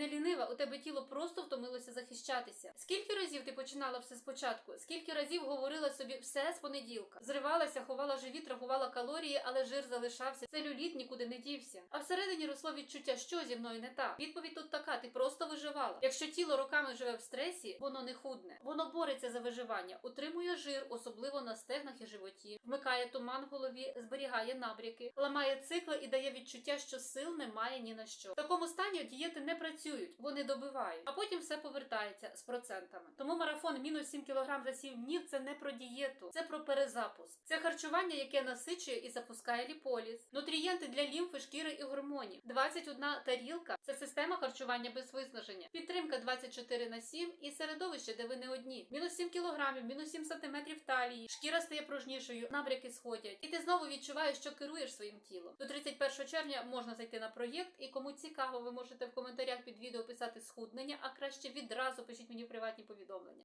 не лінива, у тебе тіло просто втомилося захищатися. Скільки разів ти починала все спочатку? Скільки разів говорила собі все з понеділка? Зривалася, ховала живіт, рахувала калорії, але жир залишався. Целюліт нікуди не дівся. А всередині росло відчуття, що зі мною не так. Відповідь тут така: ти просто виживала. Якщо тіло роками живе в стресі, воно не худне. Воно бореться за виживання, утримує жир, особливо на стегнах і вмикає туман в голові, зберігає набряки, ламає цикли і дає відчуття, що сил немає ні на що. В такому стані дієти не працюють, вони добивають, а потім все повертається з процентами. Тому марафон мінус 7 кг за 7 днів це не про дієту, це про перезапуск. Це харчування, яке насичує і запускає ліполіз, нутрієнти для лімфи, шкіри і гормонів. 21 тарілка це система харчування без виснаження, підтримка 24 на 7 і середовище, де ви не одні. Мінус 7 кілограмів, мінус 7 сантиметрів талії, шкіра стає пружнішою, набряки сходять, і ти знову відчуваєш, що керуєш своїм тілом. До 31 червня можна зайти на проєкт, і кому цікаво, ви можете в коментарях під відео писати схуднення, а краще відразу пишіть мені приватні повідомлення.